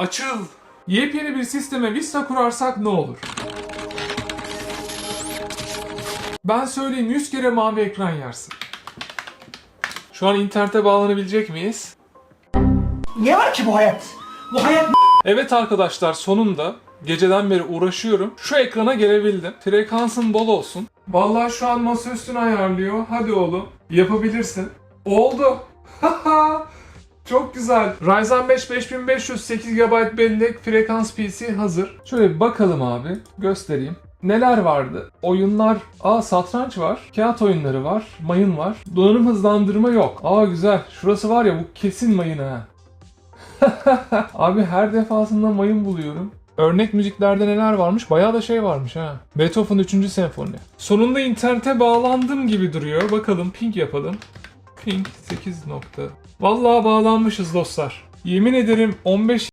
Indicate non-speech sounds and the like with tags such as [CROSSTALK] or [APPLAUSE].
Açıl. Yepyeni bir sisteme Vista kurarsak ne olur? Ben söyleyeyim 100 kere mavi ekran yersin. Şu an internete bağlanabilecek miyiz? Ne var ki bu hayat? Bu hayat Evet arkadaşlar sonunda geceden beri uğraşıyorum. Şu ekrana gelebildim. Frekansın bol olsun. Vallahi şu an masa üstünü ayarlıyor. Hadi oğlum yapabilirsin. Oldu. [LAUGHS] Çok güzel. Ryzen 5 5500 8 GB bellek frekans PC hazır. Şöyle bir bakalım abi. Göstereyim. Neler vardı? Oyunlar, aa satranç var, kağıt oyunları var, mayın var. Donanım hızlandırma yok. Aa güzel. Şurası var ya bu kesin mayın ha. [LAUGHS] Abi her defasında mayın buluyorum. Örnek müziklerde neler varmış? Bayağı da şey varmış ha. Beethoven 3. senfoni. Sonunda internete bağlandım gibi duruyor. Bakalım ping yapalım. Ping 8 nokta. Vallahi bağlanmışız dostlar. Yemin ederim 15